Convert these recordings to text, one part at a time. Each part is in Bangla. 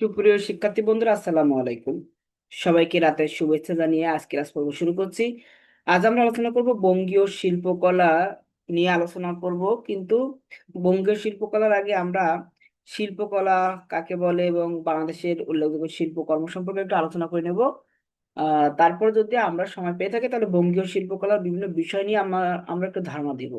সুপ্রিয় শিক্ষার্থী বন্ধুরা, আসসালামু আলাইকুম। সবাইকে রাতের শুভেচ্ছা জানিয়ে আজকে ক্লাস পর্ব শুরু করছি। আজ আমরা আলোচনা করব বঙ্গীয় শিল্পকলা নিয়ে আলোচনা করব। কিন্তু বঙ্গীয় শিল্পকলার আগে আমরা শিল্পকলা কাকে বলে এবং বাংলাদেশের উল্লেখযোগ্য শিল্পকর্ম সম্পর্কে একটু আলোচনা করে নেব। তারপর যদি আমরা সময় পেয়ে থাকি, তাহলে বঙ্গীয় শিল্পকলার বিভিন্ন বিষয় নিয়ে আমরা আমরা একটু ধারণা দিব।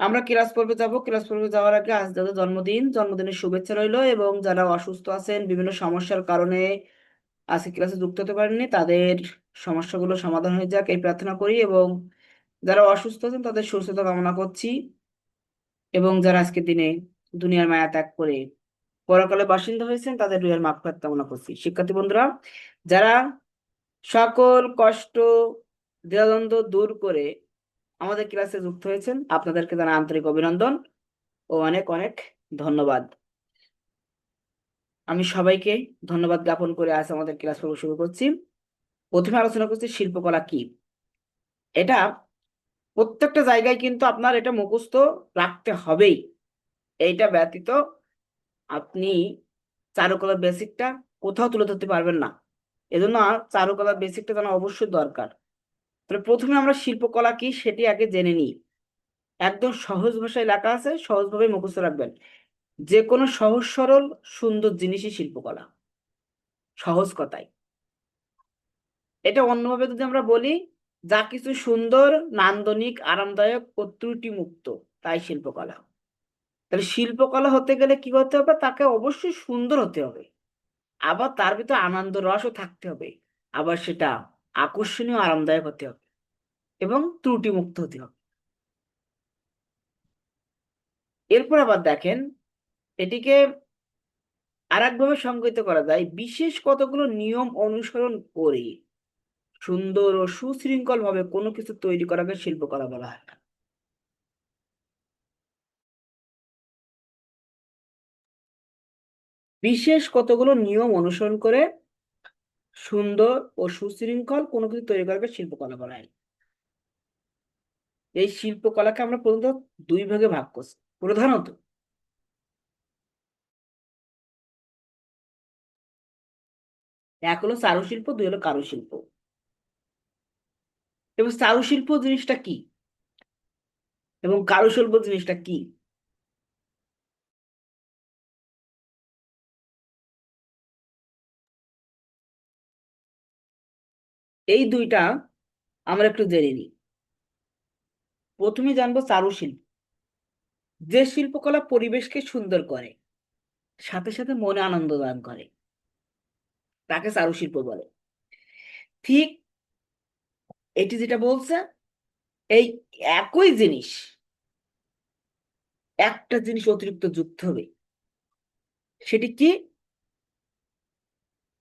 আমরা ক্লাস পর্বে যাব। ক্লাস পর্বে যাওয়ার আগে আজ যাদের জন্মদিন, জন্মদিনের শুভেচ্ছা রইল এবং যারা অসুস্থ আছেন, বিভিন্ন সমস্যার কারণে আজকে ক্লাসে যুক্ত হতে পারেননি, তাদের সমস্যাগুলো সমাধান হয়ে যাক এই প্রার্থনা করি এবং যারা অসুস্থ আছেন তাদের সুস্থতা কামনা করছি এবং যারা আজকের দিনে দুনিয়ার মায়া ত্যাগ করে পরকালে বাসিন্দা হয়েছেন তাদের রুহের মাগফিরাত কামনা করছি। শিক্ষার্থী বন্ধুরা, যারা সকল কষ্ট দ্বিধাদ্বন্দ্ব দূর করে আমাদের ক্লাসে যুক্ত হয়েছেন। আপনাদেরকে জানা আন্তরিক অভিনন্দন ও অনেক অনেক ধন্যবাদ। আমি সবাইকে ধন্যবাদ জ্ঞাপন করে আজ আমাদের ক্লাস পর্ব শুরু করছি। প্রথমে আলোচনা করছি শিল্পকলা কি? এটা প্রত্যেকটা জায়গায় কিন্তু আপনার এটা মুখস্থ রাখতে হবেই। এইটা ব্যতীত আপনি চারুকলার বেসিকটা কোথাও তুলে ধরতে পারবেন না। এজন্য চারুকলার বেসিকটা জানা অবশ্যই দরকার। তাহলে প্রথমে আমরা শিল্পকলা কি সেটি আগে জেনে নিই। একদম সহজ ভাষায় লেখা আছে সহজভাবে মুখস্থ রাখবেন। যে কোনো সহজ, সরল, সুন্দর জিনিসই শিল্পকলা। সহজ কথায়। এটা অন্যভাবে যদি আমরা বলি, যা কিছু সুন্দর, নান্দনিক, আরামদায়ক ও ত্রুটি মুক্ত তাই শিল্পকলা। তাহলে শিল্পকলা হতে গেলে কি করতে হবে? তাকে অবশ্যই সুন্দর হতে হবে। আবার তার ভিতরে আনন্দ, রসও থাকতে হবে। আবার সেটা আকর্ষণীয়, আরামদায়ক হতে হবে এবং ত্রুটি মুক্ত হতে হবে। এরপর আবার দেখেন, এটিকে আর একভাবে সংজ্ঞায়িত করা যায়, বিশেষ কতগুলো নিয়ম অনুসরণ করে সুন্দর ও সুশৃঙ্খল ভাবে কোনো কিছু তৈরি করাকে শিল্পকলা বলা হয় বিশেষ কতগুলো নিয়ম অনুসরণ করে সুন্দর ও সুশৃঙ্খল কোনো কিছু তৈরি করাকে শিল্পকলা বলা হয়। এই শিল্পকলাকে আমরা প্রধানত দুই ভাগে ভাগ করছি। প্রধানত এক হলো চারুশিল্প, দুই হলো কারুশিল্প। এবং চারুশিল্প জিনিসটা কি? এবং কারুশিল্প জিনিসটা কি? এই দুইটা আমরা একটু জেনে নিই। প্রথমে জানব চারুশিল্প যে শিল্পকলা পরিবেশকে সুন্দর করে, সাথে সাথে মনে আনন্দ দান করে। তাকে চারুশিল্প বলে। ঠিক এটি যেটা বলছে, এই একই জিনিস, একটা জিনিস অতিরিক্ত যুক্ত হবে। সেটি কি?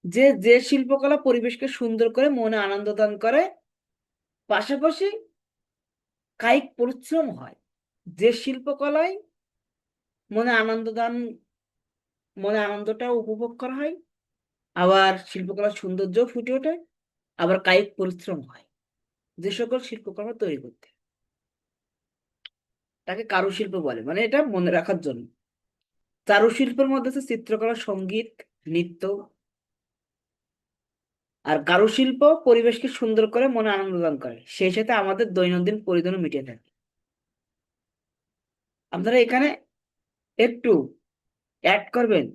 যে যে শিল্পকলা পরিবেশকে সুন্দর করে মনে আনন্দ দান করে, পাশাপাশি কায়িক পরিশ্রম হয়। যে শিল্পকলায় মনে আনন্দ দান, মনে আনন্দটা উপভোগ করা হয়, আবার শিল্পকলার সৌন্দর্য ফুটে ওঠে, আবার কায়িক পরিশ্রম হয়। যে সকল শিল্পকর্ম তৈরি করতে। তাকে কারুশিল্প বলে মানে এটা মনে রাখার জন্য। চারুশিল্পের মধ্যে আছে চিত্রকলা, সংগীত, নৃত্য আর কারুশিল্প পরিবেশকে সুন্দর করে মনে আনন্দ দান করে। সেই সাথে আমাদের দৈনন্দিন পরিধানও মিটিয়ে থাকে আপনারা এখানে একটু অ্যাড করবেন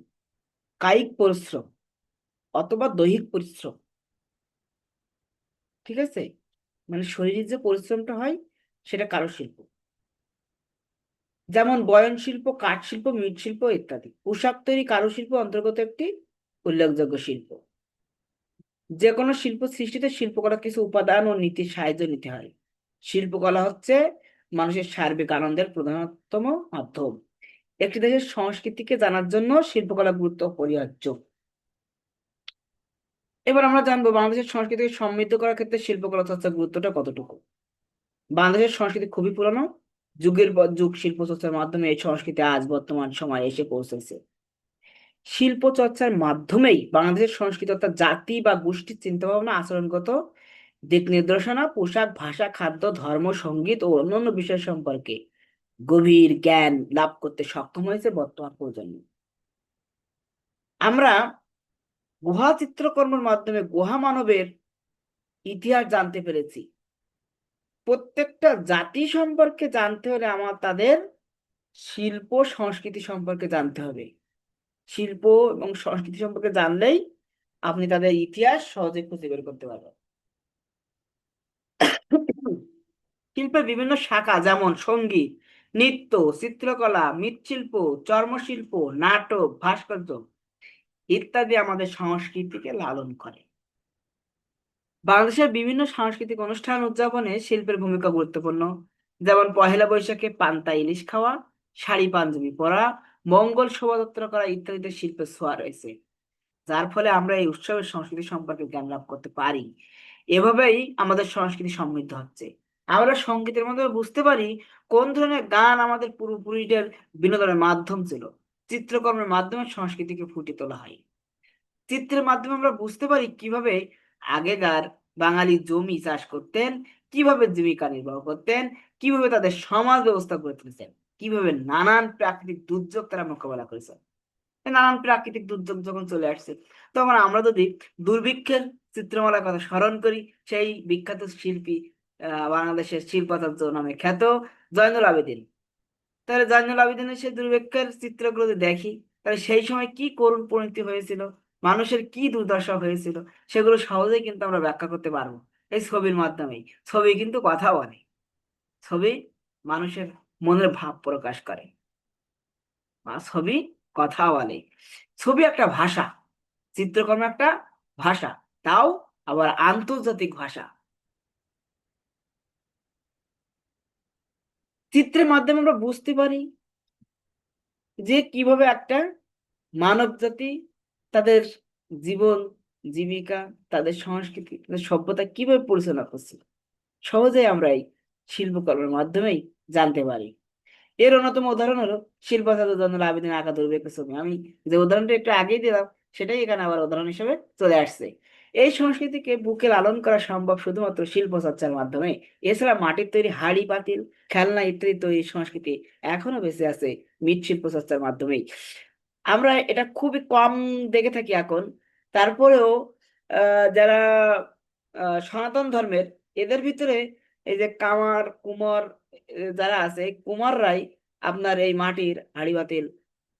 কায়িক পরিশ্রম অথবা দৈহিক পরিশ্রম। ঠিক আছে? মানে শরীরের যে পরিশ্রমটা হয় সেটা কারুশিল্প। যেমন বয়ন শিল্প, কাঠ শিল্প মৃৎশিল্প ইত্যাদি। পোশাক তৈরি কারুশিল্প অন্তর্গত একটি উল্লেখযোগ্য শিল্প। যে কোনো শিল্প সৃষ্টিতে শিল্পকলা কিছু উপাদান ও নীতির সাহায্য নিতে হয়। শিল্পকলা হচ্ছে মানুষের সার্বিক আনন্দের প্রধানতম মাধ্যম। একটি দেশের সংস্কৃতিকে জানার জন্য শিল্পকলা গুরুত্ব অপরিহার্য। এবার আমরা জানব, বাংলাদেশের সংস্কৃতিকে সমৃদ্ধ করার ক্ষেত্রে শিল্পকলা চর্চার গুরুত্বটা কতটুকু? বাংলাদেশের সংস্কৃতি খুবই পুরানো। যুগের পর যুগ শিল্প চর্চার মাধ্যমে এই সংস্কৃতি আজ বর্তমান সময়ে এসে পৌঁছেছে। শিল্প চর্চার মাধ্যমেই বাংলাদেশের সংস্কৃতি অর্থাৎ জাতি বা গোষ্ঠীর চিন্তাভাবনা আচরণগত দিক নির্দেশনা, পোশাক, ভাষা, খাদ্য, ধর্ম, সংগীত ও অন্যান্য বিষয় সম্পর্কে গভীর জ্ঞান লাভ করতে সক্ষম হয়েছে বর্তমান প্রজন্ম। আমরা গুহা চিত্রকর্মের মাধ্যমে গুহা মানবের ইতিহাস জানতে পেরেছি। প্রত্যেকটা জাতি সম্পর্কে জানতে হলে আমার তাদের শিল্প, সংস্কৃতি সম্পর্কে জানতে হবে। শিল্প এবং সংস্কৃতি সম্পর্কে জানলেই আপনি তাদের ইতিহাস সহজে খুঁজে বের করতে পারবেন। শিল্পের বিভিন্ন শাখা যেমন সংগীত, নৃত্য, চিত্রকলা, মৃৎশিল্প, চর্মশিল্প, নাটক, ভাস্কর্য ইত্যাদি আমাদের সংস্কৃতিকে লালন করে। বাংলাদেশের বিভিন্ন সাংস্কৃতিক অনুষ্ঠান উদযাপনে শিল্পের ভূমিকা গুরুত্বপূর্ণ। যেমন পহেলা বৈশাখে পান্তা ইলিশ খাওয়া, শাড়ি পাঞ্জাবি পরা মঙ্গল শোভাযাত্রা করা ইত্যাদিতে শিল্পের ছোঁয়া রয়েছে। যার ফলে আমরা এই উৎসবের সংস্কৃতি সম্পর্কে জ্ঞান লাভ করতে পারি। এভাবেই আমাদের সংস্কৃতি সমৃদ্ধ হচ্ছে। আমরা সঙ্গীতের মাধ্যমে বুঝতে পারি কোন ধরনের গান আমাদের পূর্বপুরুষদের বিনোদনের মাধ্যম ছিল। চিত্রকর্মের মাধ্যমে সংস্কৃতিকে ফুটিয়ে তোলা হয়। চিত্রের মাধ্যমে আমরা বুঝতে পারি কীভাবে আগেকার বাঙালি জমি চাষ করতেন, কীভাবে জীবিকা নির্বাহ করতেন, কীভাবে তাদের সমাজ ব্যবস্থা গড়ে তুলেছেন। কীভাবে নানান প্রাকৃতিক দুর্যোগ তারা মোকাবেলা করেছেন নানান প্রাকৃতিক দুর্যোগ যখন চলে আসছে, তখন আমরা যদি দুর্ভিক্ষের চিত্রমালার কথা স্মরণ করি, সেই বিখ্যাত শিল্পী বাংলাদেশের শিল্পাচার্য নামে খ্যাত জয়নুল আবেদিন। তাহলে জয়নুল আবেদিনের সেই দুর্ভিক্ষের চিত্রগুলো যদি দেখি, তাহলে সেই সময় কি করুণ পরিণতি হয়েছিল, মানুষের কি দুর্দশা হয়েছিল, সেগুলো সহজেই কিন্তু আমরা ব্যাখ্যা করতে পারব। এই ছবির মাধ্যমেই। ছবি কিন্তু কথা বলে। ছবি মানুষের মনের ভাব প্রকাশ করে। আর ছবি কথা বলে। ছবি একটা ভাষা, চিত্রকর্ম একটা ভাষা, তাও আবার আন্তর্জাতিক ভাষা। চিত্রের মাধ্যমে আমরা বুঝতে পারি যে কীভাবে একটা মানব জাতি তাদের জীবন, জীবিকা, তাদের সংস্কৃতি, তাদের সভ্যতা কীভাবে পরিচালনা করছিল সহজেই আমরা এই শিল্পকর্মের মাধ্যমেই জানতে পারি। এর অন্যতম উদাহরণ হলো, শিল্পাচার্য জয়নুল আবেদিন আঁকা দুর্ভিক্ষ ছবি। আমি যে উদাহরণটা একটু আগেই দিলাম, সেটাই এখানে আবার উদাহরণ হিসেবে চলে আসছে। এই সংস্কৃতিকে বুকে লালন করা সম্ভব শুধুমাত্র শিল্প চর্চার মাধ্যমে। এছাড়া মাটির তৈরি হাড়ি, পাতিল, খেলনা ইত্যাদি তৈরি সংস্কৃতি এখনও বেঁচে আছে মৃৎশিল্প চর্চার মাধ্যমেই। আমরা এটা খুবই কম দেখে থাকি এখন। তারপরেও যারা সনাতন ধর্মের, এদের ভিতরে এই যে কামার, কুমার যারা আছে কুমাররাই আপনার এই মাটির হাঁড়ি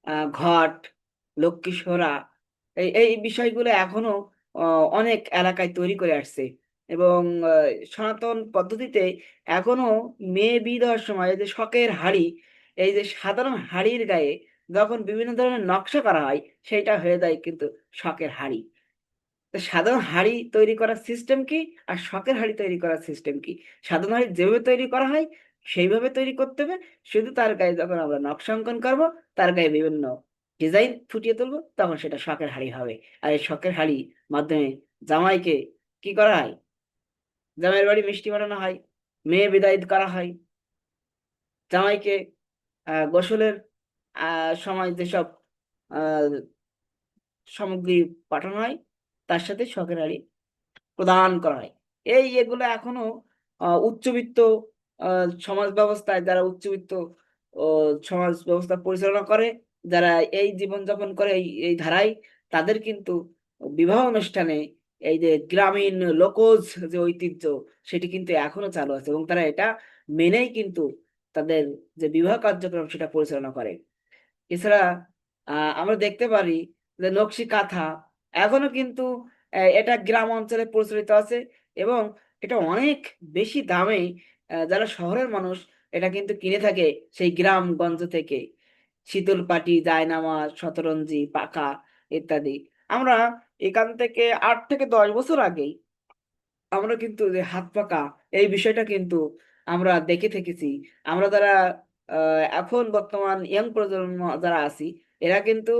আহ, ঘট লক্ষ্মী সোরা এই এই বিষয়গুলো এখনও অনেক এলাকায় তৈরি করে আসছে। এবং সনাতন পদ্ধতিতে এখনও মেয়ে বিয়ে দেওয়ার সময় যে শখের হাঁড়ি এই যে সাধারণ হাঁড়ির গায়ে যখন বিভিন্ন ধরনের নকশা করা হয় সেটা হয়ে যায় কিন্তু শখের হাঁড়ি। সাধারণ হাঁড়ি তৈরি করার সিস্টেম কি? আর শখের হাঁড়ি তৈরি করার সিস্টেম কি? সাধারণ হাঁড়ি যেভাবে তৈরি করা হয় সেইভাবে তৈরি করতে হবে, শুধু তার গায়ে যখন আমরা নকশা অঙ্কন করব, তার গায়ে বিভিন্ন ডিজাইন ফুটিয়ে তুলবো, তখন সেটা শখের হাঁড়ি হবে। আর এই শখের হাঁড়ি মাধ্যমে জামাইকে কি করা হয়? জামাইয়ের বাড়ি মিষ্টি বানানো হয়, মেয়ে বিদায় করা হয়। জামাইকে গোসলের সময় যেসব সামগ্রী পাঠানো হয়, তার সাথে শখের হাঁড়ি প্রদান করা হয়। এই এগুলো এখনও উচ্চবিত্ত সমাজ ব্যবস্থায় যারা উচ্চবিত্ত সমাজ ব্যবস্থা পরিচালনা করে, যারা এই জীবনযাপন করে, এই ধারায়, তাদের কিন্তু বিবাহ অনুষ্ঠানে এই যে গ্রামীণ লোকজ যে ঐতিহ্য, সেটি কিন্তু এখনও চালু আছে এবং তারা এটা মেনেই কিন্তু তাদের যে বিবাহ কার্যক্রম সেটা পরিচালনা করে। এছাড়া আহ আমরা দেখতে পারি যে নকশি কাঁথা এখনও কিন্তু এটা গ্রাম অঞ্চলে প্রচলিত আছে এবং এটা অনেক বেশি দামে যারা শহরের মানুষ, এটা কিন্তু কিনে থাকে সেই গ্রামগঞ্জ থেকে। শীতল পাটি, জায়নামাজ, শতরঞ্জি, পাকা ইত্যাদি। আমরা এখান থেকে আট থেকে দশ বছর আগেই আমরা কিন্তু যে হাত পাকা, এই বিষয়টা কিন্তু আমরা দেখে থেকেছি। আমরা যারা এখন বর্তমান ইয়াং প্রজন্ম যারা আছি, এরা কিন্তু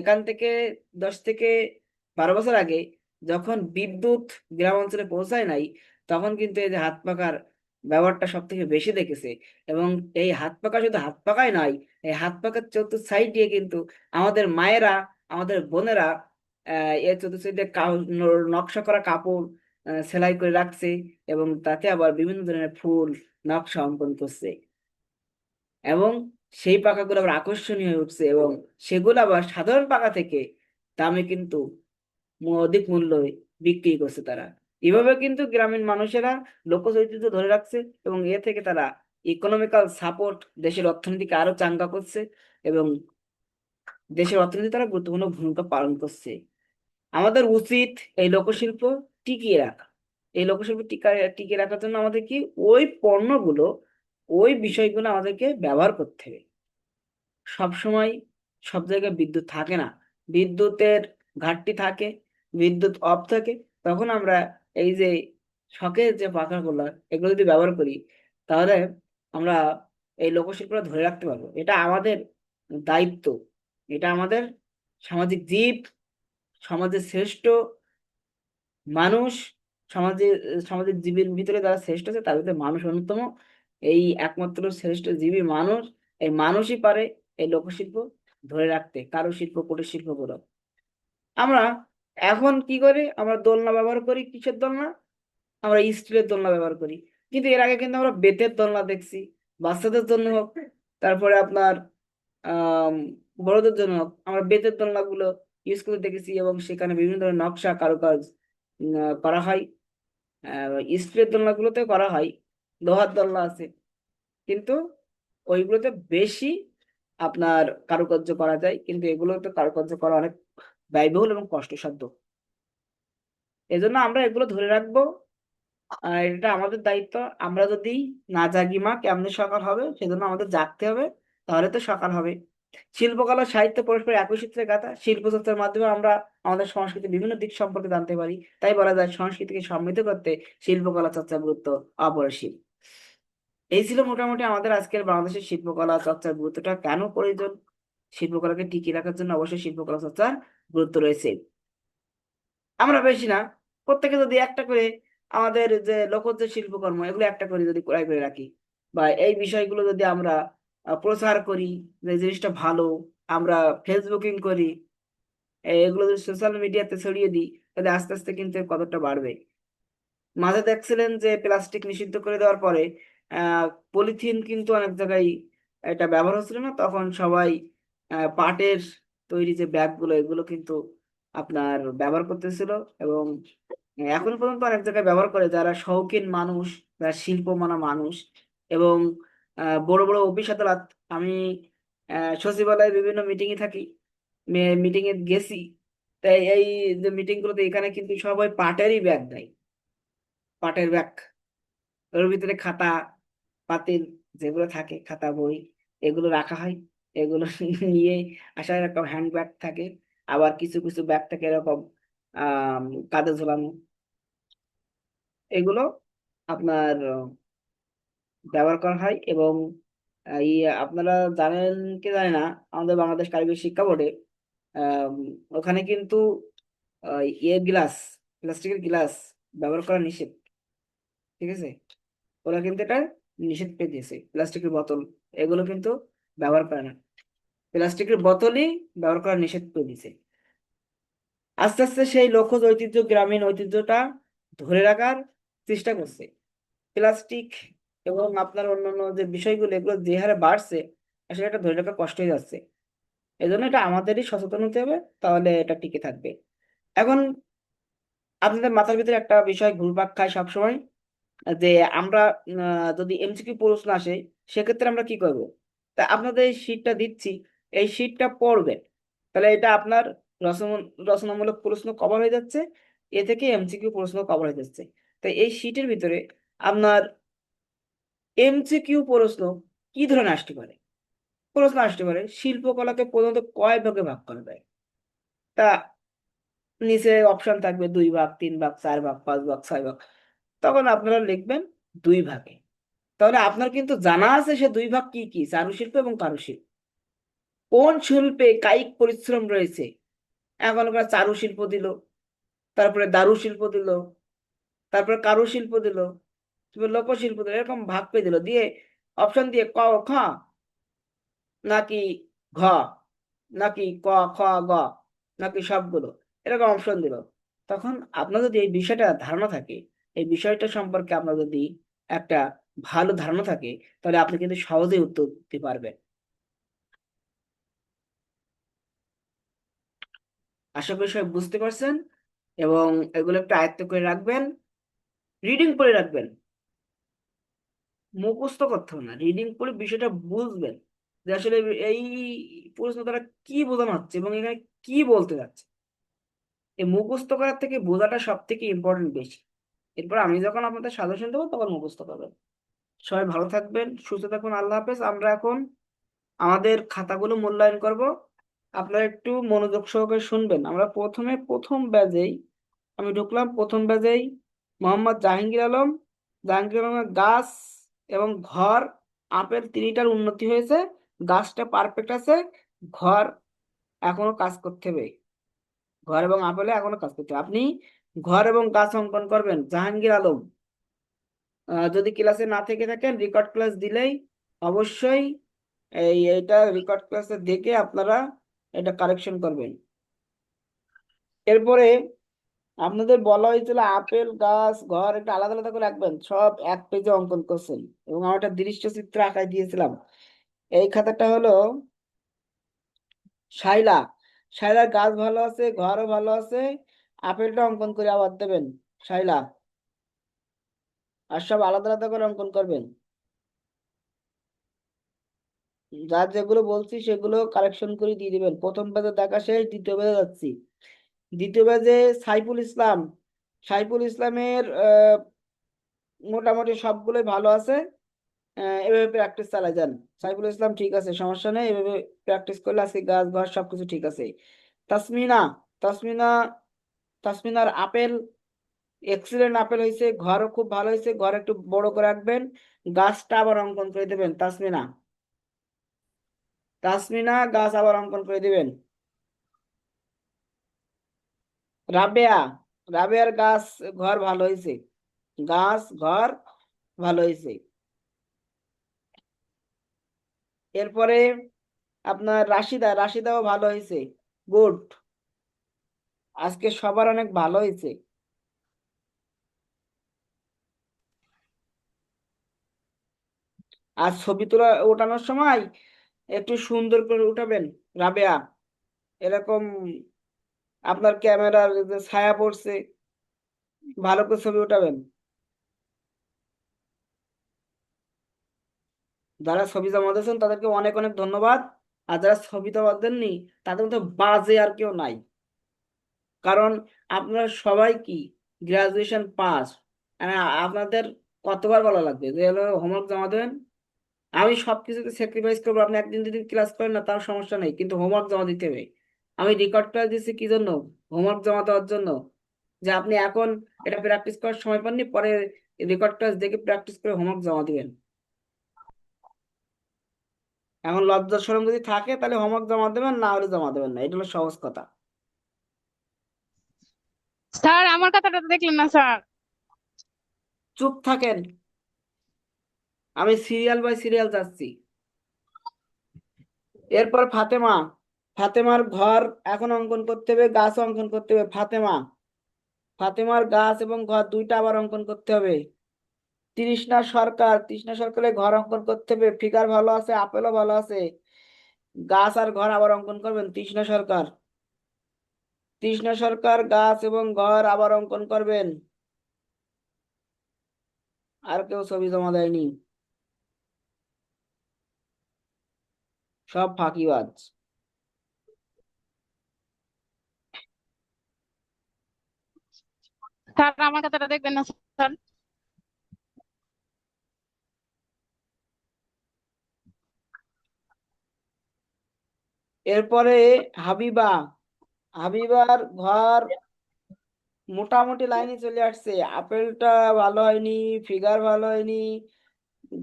এখান থেকে দশ থেকে বারো বছর আগে যখন বিদ্যুৎ গ্রাম অঞ্চলে পৌঁছায় নাই, তখন কিন্তু এই যে হাত পাকার ব্যবহারটা সব থেকে বেশি দেখেছে। এবং এই হাত পাকা শুধু হাত পাকাই নয়, এই হাত পাকার চতুর্থ সাইড কিন্তু আমাদের মায়েরা, আমাদের বোনেরা এর চতুর্থ সাইডে নকশা করা কাপড় সেলাই করে রাখছে এবং তাতে আবার বিভিন্ন ধরনের ফুল, নকশা অঙ্কন করছে। এবং সেই পাখাগুলো আবার আকর্ষণীয় হয়ে উঠছে এবং সেগুলো আবার সাধারণ পাকা থেকে দামে কিন্তু অধিক মূল্যে বিক্রি করছে তারা। এভাবে কিন্তু গ্রামীণ মানুষেরা লোক ঐতিহ্য ধরে রাখছে এবং এ থেকে তারা ইকোনমিক্যাল সাপোর্ট দেশের অর্থনীতিকে আরও চাঙ্গা করছে এবং দেশের অর্থনীতি তারা গুরুত্বপূর্ণ ভূমিকা পালন করছে। আমাদের উচিত এই লোকশিল্প টিকিয়ে রাখা। এই লোকশিল্প টিকা, টিকিয়ে রাখার জন্য আমাদের কি ওই পণ্যগুলো, ওই বিষয়গুলো আমাদেরকে ব্যবহার করতে হবে। সবসময় সব জায়গায় বিদ্যুৎ থাকে না। বিদ্যুতের ঘাটতি থাকে, বিদ্যুৎ অফ থাকে, তখন আমরা এই যে শখের যে পাখাগুলো এগুলো যদি ব্যবহার করি, তাহলে আমরা এই লোকশিল্পটা ধরে রাখতে পারব। এটা আমাদের দায়িত্ব। এটা আমাদের সামাজিক জীব, সমাজের শ্রেষ্ঠ মানুষ, সমাজে সামাজিক জীবের ভিতরে যারা শ্রেষ্ঠ আছে তার ভিতরে মানুষ অন্যতম। এই একমাত্র শ্রেষ্ঠ জীবী মানুষ, এই মানুষই পারে এই লোকশিল্প ধরে রাখতে। কারু শিল্প কুটির শিল্পগুলো আমরা এখন কি করি? আমরা দোলনা ব্যবহার করি, কিসের দোলনা? আমরা স্টিলের দোলনা ব্যবহার করি। কিন্তু এর আগে কিন্তু আমরা বেতের দোলনা দেখছি, বাচ্চাদের জন্য হোক, তারপরে আপনার বড়দের জন্য হোক, আমরা বেতের দোলনা গুলো ইউজ করে দেখেছি এবং সেখানে বিভিন্ন ধরনের নকশা, কারুকাজ করা হয়। স্টিলের দোলনা গুলোতে করা হয়, লোহার দোলনা আছে। কিন্তু ওইগুলোতে বেশি আপনার কারুকার্য করা যায়, কিন্তু এগুলোতে কারুকার্য করা অনেক ব্যয়বহুল এবং কষ্টসাধ্য। এজন্য আমরা এগুলো ধরে রাখব। এটা আমাদের দায়িত্ব। আমরা যদি না জাগি মা, কেমনে সকাল হবে? সেজন্য আমাদের জাগতে হবে। তাহলে তো সকাল হবে। শিল্পকলা, সাহিত্য পরস্পর একই সূত্রে গাথা। শিল্প চর্চার মাধ্যমে আমরা আমাদের সংস্কৃতির বিভিন্ন দিক সম্পর্কে জানতে পারি। তাই বলা যায়, সংস্কৃতিকে সমৃদ্ধ করতে শিল্পকলা চর্চার গুরুত্ব অপরিসীম। এই ছিল মোটামুটি আমাদের আজকের বাংলাদেশের শিল্পকলা চর্চার গুরুত্বটা। কেন প্রয়োজন? শিল্পকলাকে টিকিয়ে রাখার জন্য অবশ্যই শিল্পকলা চর্চার গুরুত্ব রয়েছে। আমরা বেশি না, প্রত্যেকে যদি একটা করে আমাদের যে লোকজ যে শিল্পকর্ম, এগুলো একটা করে যদি ক্রয় করে রাখি বা এই বিষয়গুলো যদি আমরা প্রচার করি, যে জিনিসটা ভালো, আমরা ফেসবুকিং করি এগুলো যদি সোশ্যাল মিডিয়াতে ছড়িয়ে দিই, তাহলে আস্তে আস্তে কিন্তু কতটা বাড়বে। মাঝে দেখছিলেন যে প্লাস্টিক নিষিদ্ধ করে দেওয়ার পরে পলিথিন কিন্তু অনেক জায়গায় এটা ব্যবহার হচ্ছিল না, তখন সবাই পাটের তৈরি যে ব্যাগগুলো এগুলো কিন্তু আপনার ব্যবহার করতেছিল এবং এখন পর্যন্ত অনেক জায়গায় ব্যবহার করে যারা শৌখিন মানুষ, যারা শিল্প মানা মানুষ এবং বড় বড় অফিস আদালত, আমি সচিবালয়ে বিভিন্ন মিটিং এ থাকি মিটিং এ গেছি, তাই এই যে মিটিং গুলোতে এখানে কিন্তু সবাই পাটেরই ব্যাগ দেয়। পাটের ব্যাগ ওর ভিতরে খাতা, পাতিল যেগুলো থাকে, খাতা, বই, এগুলো রাখা হয়। এগুলো নিয়ে আসা এরকম হ্যান্ড ব্যাগ থাকে। আবার কিছু কিছু ব্যাগ থাকে এরকম আহ কাঁধে ঝোলানো। এগুলো আপনার, ব্যবহার করা হয় এবং ইয়ে আপনারা জানেন কি জানে না, আমাদের বাংলাদেশ কারিগরি শিক্ষা বোর্ডে ওখানে কিন্তু ইয়ে গ্লাস, প্লাস্টিকের গ্লাস ব্যবহার করা নিষেধ। ঠিক আছে? ওরা কিন্তু এটা নিষেধ পেয়ে দিয়েছে, প্লাস্টিকের বোতল। এগুলো কিন্তু ব্যবহার করে না। প্লাস্টিকের বোতলই ব্যবহার করা নিষেধ করে দিয়েছে আস্তে আস্তে সেই লোকজ ঐতিহ্য, গ্রামীণ ঐতিহ্যটা ধরে রাখার চেষ্টা করছে। প্লাস্টিক এবং আপনার অন্যান্য যে বিষয়গুলো, এগুলো যে হারে বাড়ছে, আসলে এটা ধরে রাখা কষ্ট হয়ে যাচ্ছে এই জন্য এটা আমাদেরই সচেতন হতে হবে, তাহলে এটা টিকে থাকবে। এখন আপনাদের মাথার ভিতরে একটা বিষয় ঘুরপাক খায় সবসময়, যে আমরা যদি এমসিকিউ প্রশ্ন আসে, সেক্ষেত্রে আমরা কি করব? তা আপনাদের এই শীটটা দিচ্ছি। এই শীটটা পড়বেন। তাহলে এটা আপনার রচনামূলক প্রশ্ন কভার হয়ে যাচ্ছে। এ থেকে এমসিকিউ প্রশ্ন কভার হয়ে যাচ্ছে। তো এই শীটের ভিতরে আপনার এমসিকিউ প্রশ্ন কি ধরনের আসতে পারে? প্রশ্ন আসতে পারে, শিল্পকলাকে প্রধানত কয় ভাগে ভাগ করা যায়? তা নিচে অপশন থাকবে দুই ভাগ, তিন ভাগ, চার ভাগ, পাঁচ ভাগ, ছয় ভাগ। তখন আপনারা লিখবেন দুই ভাগে। তাহলে আপনার কিন্তু জানা আছে সে দুই ভাগ কি কি? চারুশিল্প এবং কারুশিল্প। কোন শিল্পে কায়িক পরিশ্রম রয়েছে? এখন ওরা চারুশিল্প দিল, তারপরে দারু শিল্প দিল, তারপরে কারুশিল্প দিল লোকশিল্প দিল, এরকম ভাগ পেয়ে দিল। দিয়ে অপশন দিয়ে ক, খ, নাকি ঘ, নাকি ক, খ, গ, নাকি সবগুলো, এরকম অপশন দিল। তখন আপনার যদি এই বিষয়টা ধারণা থাকে, এই বিষয়টা সম্পর্কে আপনার যদি একটা ভালো ধারণা থাকে, তাহলে আপনি কিন্তু সহজেই উত্তর দিতে পারবেন। আশা করি সবাই বুঝতে পারছেন এবং এগুলো একটু আয়ত্ত করে রাখবেন। রিডিং করে রাখবেন। মুখস্থ করতে হবে না। রিডিং করে বিষয়টা বুঝবেন যে আসলে এই প্রশ্ন দ্বারা কি বোঝানো হচ্ছে এবং এখানে কি বলতে যাচ্ছে। এই মুখস্থ করার থেকে বোঝাটা সব থেকে ইম্পর্টেন্ট বেশি। এরপর আমি যখন আপনাদের সাজেশন দেবো, তখন মুখস্থ করবেন। সবাই ভালো থাকবেন, সুস্থ থাকবেন, আল্লাহ হাফেজ। আমরা এখন আমাদের খাতাগুলো মূল্যায়ন করব। আপনারা একটু মনোযোগ সহকারে শুনবেন। আমরা প্রথমে প্রথম ব্যাজেই আমি ঢুকলাম। প্রথম ব্যাজেই মোহাম্মদ জাহাঙ্গীর আলম। জাহাঙ্গীর আলমের গাছ এবং ঘর আপেল তিনটার উন্নতি হয়েছে। গাছটা পারফেক্ট আছে। ঘর এখনও কাজ করতে হবে। ঘর এবং আপেলে এখনও কাজ করতে হবে। আপনি ঘর এবং গাছ অঙ্কন করবেন। জাহাঙ্গীর আলম। যদি ক্লাসে না থেকে থাকেন রেকর্ড ক্লাস দিলেই অবশ্যই এই এটা রেকর্ড ক্লাসে দেখে আপনারা এটা কারেকশন করবেন। এরপরে আপনাদের বলা হয়েছিল আপেল, গাছ, ঘর একটা আলাদা আলাদা করে রাখবেন, সব এক পেজে অঙ্কন করছেন। এবং আমার একটা দৃশ্য চিত্র আঁকায় দিয়েছিলাম। এই খাতাটা হলো শাইলা। শাইলার গাছ ভালো আছে, ঘরও ভালো আছে, আপেলটা অঙ্কন করে আবার দেবেন, শাইলা। আর সব আলাদা আলাদা করে অঙ্কন করবেন। যার যেগুলো বলছি সেগুলো কারেকশন করে দিয়ে দিবেন। প্রথম পেজে দেখা শেষ, দ্বিতীয় পেজে যাচ্ছি। দ্বিতীয় পেজে সাইফুল ইসলাম। সাইফুল ইসলামের মোটামুটি সবগুলোই ভালো আছে। এভাবে প্র্যাকটিস চালাই যান। সাইফুল ইসলাম ঠিক আছে, সমস্যা নেই। এভাবে প্র্যাকটিস করলে আজকে গাছ ঘর সবকিছু ঠিক আছে। তাসমিনা তাসমিনা, তাসমিনার আপেল এক্সিলেন্ট আপেল হয়েছে ঘরও খুব ভালো হয়েছে ঘর একটু বড় করে রাখবেন। গাছটা আবার অঙ্কন করে দেবেন, তাসমিনা। তাসমিনা, গাছ আবার অঙ্কন করে দিবেন। রাবেয়া, রাবেয়ার গাছ, ঘর ভালো হয়েছে গাছ, ঘর ভালো হয়েছে এরপরে আপনার রাশিদা, রাশিদাও ভালো হয়েছে গুড। আজকে সবার অনেক ভালো হয়েছে আর ছবি তোলা, ওঠানোর সময় একটু সুন্দর করে উঠাবেন, রাবেয়া। এরকম আপনার ক্যামেরার ছায়া পড়ছে, ভালো করে ছবি উঠাবেন। যারা ছবি জমা দিয়েছেন, তাদেরকে অনেক অনেক ধন্যবাদ। আর যারা ছবি জমা দেননি, তাদের মধ্যে বাজে আর কেউ নাই। কারণ আপনারা সবাই কি? গ্রাজুয়েশন পাস আপনাদের কতবার বলা লাগবে? যে হোমওয়ার্ক জমা দেবেন আমি সবকিছুতে স্যাক্রিফাইস করব। আপনি একদিন দুদিন ক্লাস করেন না তার সমস্যা নেই। কিন্তু হোমওয়ার্ক জমা দিতে হবে আমি রেকর্ড ক্লাস দিচ্ছি কি জন্য? হোমওয়ার্ক জমা দেওয়ার জন্য। যে আপনি এখন এটা প্র্যাকটিস করার সময় পাননি পরে রেকর্ড ক্লাস দেখে প্র্যাকটিস করে হোমওয়ার্ক জমা দিবেন। এখন লজ্জা শরম যদি থাকে তাহলে হোমওয়ার্ক জমা দেবেন না হলে জমা দেবেন না। এটা হলো সহজ কথা। স্যার আমার কথাটা তো দেখলেন না স্যার। চুপ থাকেন। আমি সিরিয়াল বাই সিরিয়াল যাচ্ছি। এরপর ফাতেমা, ফাতেমার ঘর এখন অঙ্কন করতে হবে গাছ অঙ্কন করতে হবে। ফাতেমা, ফাতেমার গাছ এবং ঘর দুইটা আবার অঙ্কন করতে হবে। তৃষ্ণা সরকার, তৃষ্ণা সরকারের ঘর অঙ্কন করতে হবে। ফিগার ভালো আছে, আপেলও ভালো আছে। গাছ আর ঘর আবার অঙ্কন করবেন, তৃষ্ণা সরকার। তৃষ্ণা সরকার, গাছ এবং ঘর আবার অঙ্কন করবেন। আর কেউ ছবি জমা দেয়নি। সব ফাঁকিবাজ স্যার আমার কথাটা দেখবেন না স্যার? এরপরে হাবিবা হাবিবার ঘর মোটামুটি লাইনে চলে আসছে। আপেলটা ভালো হয়নি ফিগার ভালো হয়নি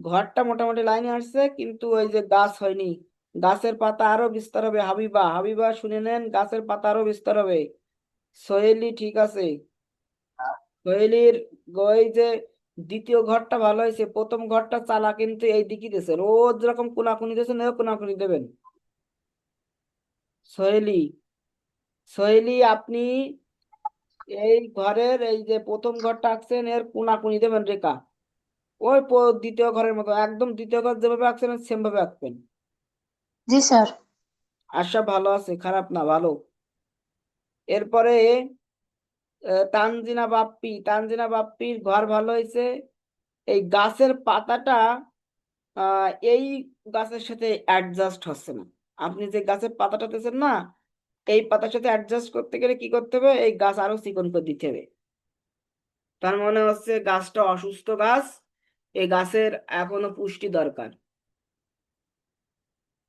ঘরটা মোটামুটি লাইনে আসছে কিন্তু ওই যে গাছ হয়নি। গাছের পাতা আরও বিস্তার হবে। হাবিবা হাবিবা শুনে নেন, গাছের পাতা আরও বিস্তার হবে। সোহেলি, ঠিক আছে। সোহেলির ওই যে দ্বিতীয় ঘরটা ভালো হয়েছে, প্রথম ঘরটা চালা কিন্তু এই দিকে দিয়েছে। রোজ যেরকম কোনাকুনি দিয়েছেন, এরকম কোনাকুনি দেবেন। সোহেলি সোহেলি আপনি এই ঘরের এই যে প্রথম ঘরটা আঁকছেন, এর কোনাকুনি দেবেন রেখা। ওই দ্বিতীয় ঘরের মতো, একদম দ্বিতীয় ঘর যেভাবে আঁকছেন সেম ভাবে আঁকবেন। জি, স্যার। আশা ভালো আছে, খারাপ না, ভালো। এরপরে তানজিনা বাপ্পি, তানজিনা বাপ্পির ঘর ভালো হয়েছে। এই গাছের পাতাটা এই গাছের সাথে অ্যাডজাস্ট হচ্ছে না। আপনি যে গাছের পাতাটা দিয়েছেন না, এই পাতার সাথে অ্যাডজাস্ট করতে গেলে কি করতে হবে? এই গাছ আরও চিকন করে দিতে হবে। তার মনে হচ্ছে গাছটা অসুস্থ গাছ, এই গাছের এখনও পুষ্টি দরকার।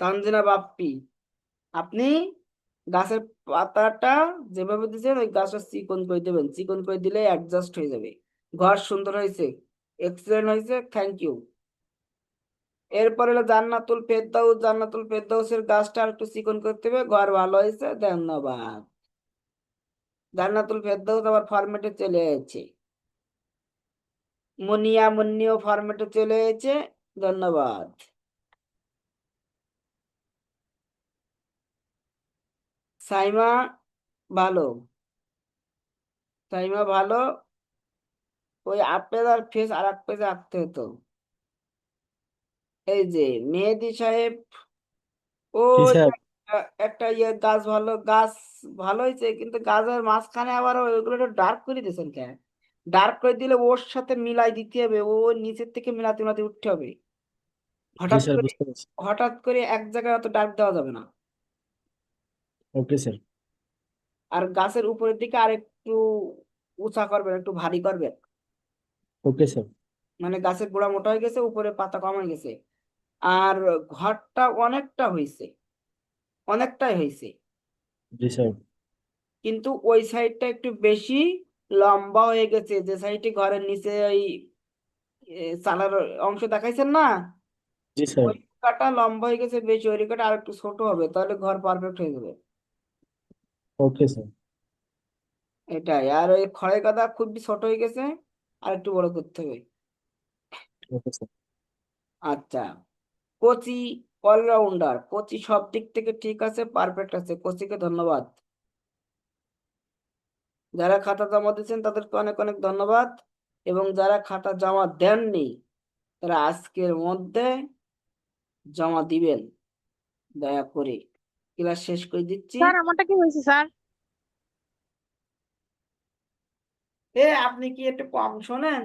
তানজিনা বাপ্পি। আপনি গাছের পাতাটা যেভাবে দিয়েছেন, ওই গাছটা চিকন করে দেবেন। চিকন করে দিলে অ্যাডজাস্ট হয়ে যাবে। ঘর সুন্দর হয়েছে এক্সিলেন্ট হয়েছে থ্যাংক ইউ এরপর হলো জান্নাতুল ফেরদাউস। জান্নাতুল ফেরদাউসের গাছটা আর একটু চিকন করতে হবে, ঘর ভালো হয়েছে, ধন্যবাদ। জান্নাতুল ফেরদাউস আবার ফরম্যাটে চলে এসেছে। মুনিয়া মুন্নিও ফরম্যাটে চলে এসেছে, ধন্যবাদ। সাইমা ভালো। সাইমা ভালো ওই আট পেজ আর ফেস আর এক পেজে আঁকতে হতো। এই যে মেহেদি সাহেব ও একটা ইয়ে গাছ ভালো গাছ ভালো হয়েছে কিন্তু গাছের মাঝখানে আবার ওইগুলো একটু ডার্ক করে দিয়েছেন কেন? ডার্ক করে দিলে ওর সাথে মিলাই দিতে হবে ও নিচের থেকে মিলাতে মিলাতে উঠতে হবে। হঠাৎ করে হঠাৎ করে এক জায়গায় অত ডার্ক দেওয়া যাবে না। ওকে স্যার আর গাছের উপরের দিকে আর একটু উঁচা করবেন একটু ভারী করবেন। ওকে স্যার মানে গাছের গোড়া মোটা হয়ে গেছে উপরে পাতা কম গেছে। আর ঘরটা অনেকটা হয়েছে অনেকটাই হয়েছে। জি স্যার কিন্তু ওই সাইডটা একটু বেশি লম্বা হয়ে গেছে যে সাইডে ঘরের নিচে ওই চালার অংশ দেখাইছেন না? জি স্যার ওই কাটা লম্বা হয়ে গেছে বেশি ওই কাটা আর একটু ছোট হবে তাহলে ঘর পারফেক্ট হয়ে যাবে। ওকে স্যার এটাই। আর ওই খড়ের গাদা খুবই ছোট হয়ে গেছে আর একটু বড় করতে হবে। ওকে স্যার আচ্ছা। কোচি অলরাউন্ডার কোচি সব দিক থেকে ঠিক আছে পারফেক্ট আছে। কোচিকে ধন্যবাদ। যারা খাতা জমা দিয়েছেন তাদেরকে অনেক অনেক ধন্যবাদ। এবং যারা খাতা জমা দেননি তারা আজকের মধ্যে জমা দিবেন। দয়া করে। ক্লাস শেষ করে দিচ্ছি। স্যার আমারটা কি হয়েছে স্যার? এ আপনি কি একটু কম শোনেন?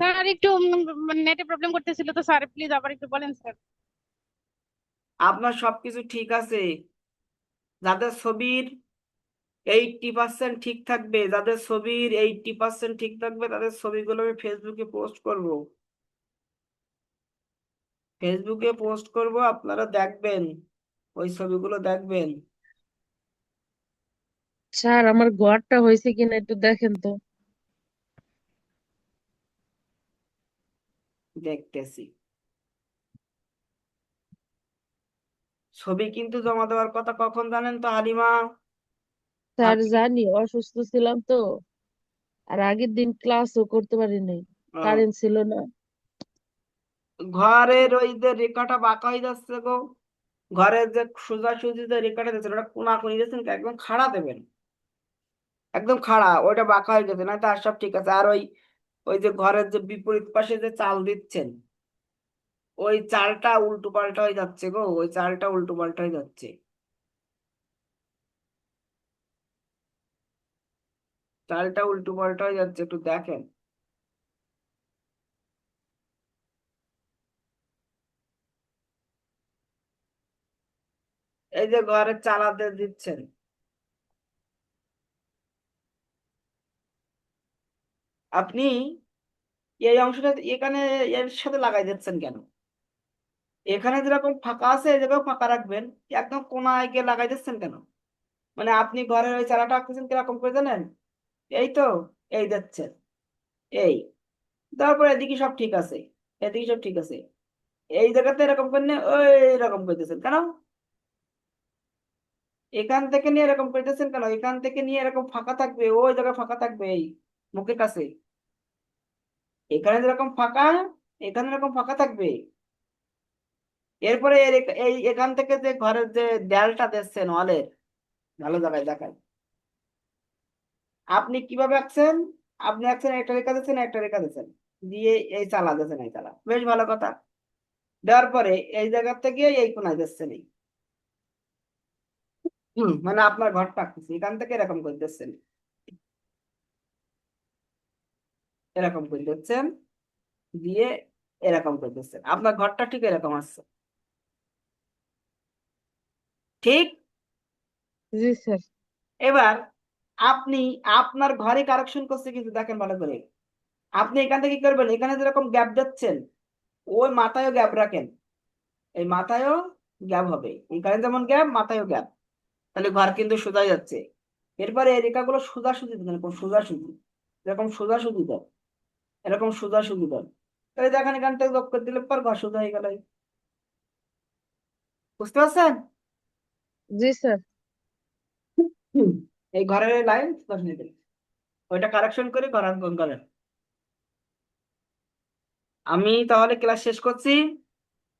স্যার একটু নেটে প্রবলেম করতেছিল তো স্যার প্লিজ আবার একটু বলেন স্যার। আপনার সবকিছু ঠিক আছে? যাদের ছবির এইটটি পার্সেন্ট ঠিক থাকবে যাদের ছবির এইটটি পার্সেন্ট ঠিক থাকবে তাদের ছবিগুলো আমি ফেসবুকে পোস্ট করব। ফেসবুকে পোস্ট করব আপনারা দেখবেন। ওই ছবিগুলো দেখবেন। স্যার আমার ঘরটা হয়েছে কিনা একটু দেখেন তো। দেখতেছি। ছবি কিন্তু জমা দেওয়ার কথা কখন জানেন তো হালিমা স্যার জানি অসুস্থ ছিলাম তো। আর আগের দিন ক্লাসও করতে পারিনি কারেন্ট ছিল না। ঘরের ওই যে রেখাটা বাঁকা হয়ে যাচ্ছে গো ঘরের যে সোজাসুজি যে রেখাটা দিচ্ছেন ওটা কোনাকুনি দিচ্ছেন কি? একদম খাড়া দেবেন। একদম খাড়া, ওইটা বাঁকা হয়ে গেছে না তার সব ঠিক আছে। আর ওই ওই যে ঘরের যে বিপরীত পাশে যে চাল দিচ্ছেন, ওই চালটা উল্টো পাল্টা হয়ে যাচ্ছে গো, ওই চালটা উল্টো পাল্টা হয়ে যাচ্ছে। চালটা উল্টো পাল্টা হয়ে যাচ্ছে, একটু দেখেন। এই যে ঘরের চালাতে দিচ্ছেন। আপনি এই অংশটা এখানে এর সাথে লাগাই দিচ্ছেন কেন? এখানে যেরকম ফাঁকা আছে, এই জায়গায় ফাঁকা রাখবেন। একদম কোনায় গিয়ে লাগাই দিচ্ছেন কেন? মানে আপনি ঘরের ওই চালাটা আঁকতেছেন কীরকম করে জানেন? এই তো, এই দিচ্ছেন এই। তারপর এদিকে সব ঠিক আছে, এদিকে সব ঠিক আছে। এই জায়গাতে এরকম করে নিয়ে ওই রকম করতেছেন কেন? এখান থেকে নিয়ে এরকম করতেছেন কেন? এখান থেকে নিয়ে এরকম ফাঁকা থাকবে, ওই জায়গায় ফাঁকা থাকবে, এই মুখের কাছে। এখানে যেরকম ফাঁকা, এখানে এরকম ফাঁকা থাকবে। এরপরে এই এখান থেকে যে ঘরের যে দেয়ালটা দিচ্ছেন ওয়ালের, ভালো জায়গায় দেখায় আপনি কীভাবে আঁকছেন? আপনি আঁকছেন, একটা রেখা দিচ্ছেন একটা রেখা দিচ্ছেন দিয়ে এই চালা দিচ্ছেন এই চালা। বেশ ভালো কথা। দেওয়ার পরে এই জায়গা থেকে এই কোনায় দিচ্ছেন এই। হুম মানে আপনার ঘরটা আঁকতেছি এখান থেকে এরকম করে দিচ্ছেন। এরকম করে দিচ্ছেন দিয়ে এরকম করে দিচ্ছেন। আপনার ঘরটা ঠিক এরকম আসছে ঠিক? জি স্যার। এবার আপনি আপনার ঘরে কারেকশন করছে কিন্তু দেখেন ভালো করে। আপনি এখান থেকে কি করবেন? এখানে যেরকম গ্যাপ দিচ্ছেন ওই মাথায়ও গ্যাপ রাখেন। এই মাথায়ও গ্যাপ হবে। এখানে যেমন গ্যাপ মাথায়ও গ্যাপ তাহলে ঘর কিন্তু সোজা যাচ্ছে। এরপরে এই রেখাগুলো সোজাসুজি এরকম সোজাসুজি এরকম সোজাসুজি দেন। এরকম সোজাসুজি দেন। তাহলে দেখেন এখান থেকে যোগ করে দিলে পর ঘর সোজা হয়ে গেল। বুঝতে পারছেন? জি স্যার। এই ঘরের লাইন দশ মিনিট। ওইটা কারেকশন করে ঘর অঙ্কন করেন। আমি তাহলে ক্লাস শেষ করছি।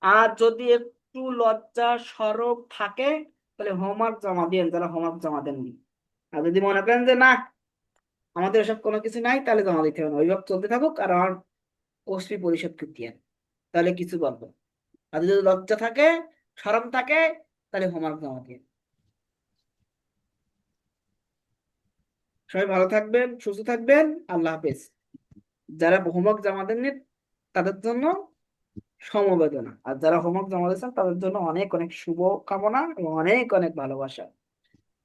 আর যদি একটু লজ্জা সরব থাকে তাহলে হোমওয়ার্ক জমা দিন যারা হোমওয়ার্ক জমা দেননি। আর যদি মনে করেন যে না, আমাদের এসব কোনো কিছু নাই, তাহলে জমা দিতে হবে না। ওইভাবে চলতে থাকুক আর আমার ওসপি করতে হবে তাহলে কিছু বলব। আর যদি লজ্জা থাকে সরম থাকে, তাহলে হোমওয়ার্ক জমা দিন সবাই ভালো থাকবেন, সুস্থ থাকবেন, আল্লাহ হাফেজ। যারা হোমওয়ার্ক জমা দেননি, তাদের জন্য সমবেদনা। আর যারা হোমওয়ার্ক জমা দিয়েছেন তাদের জন্য অনেক অনেক শুভ কামনা এবং অনেক অনেক ভালোবাসা।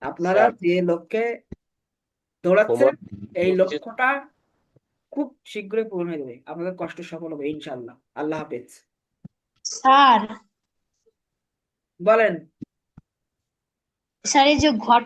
আপনারা স্যার যে লক্ষ্যে দৌড়াচ্ছেন এই লক্ষ্যটা খুব শীঘ্রই পূরণ হয়ে যাবে। আপনাদের কষ্ট সফল হবে ইনশাল্লাহ আল্লাহ হাফেজ। স্যার। বলেন। স্যার এই যে ঘর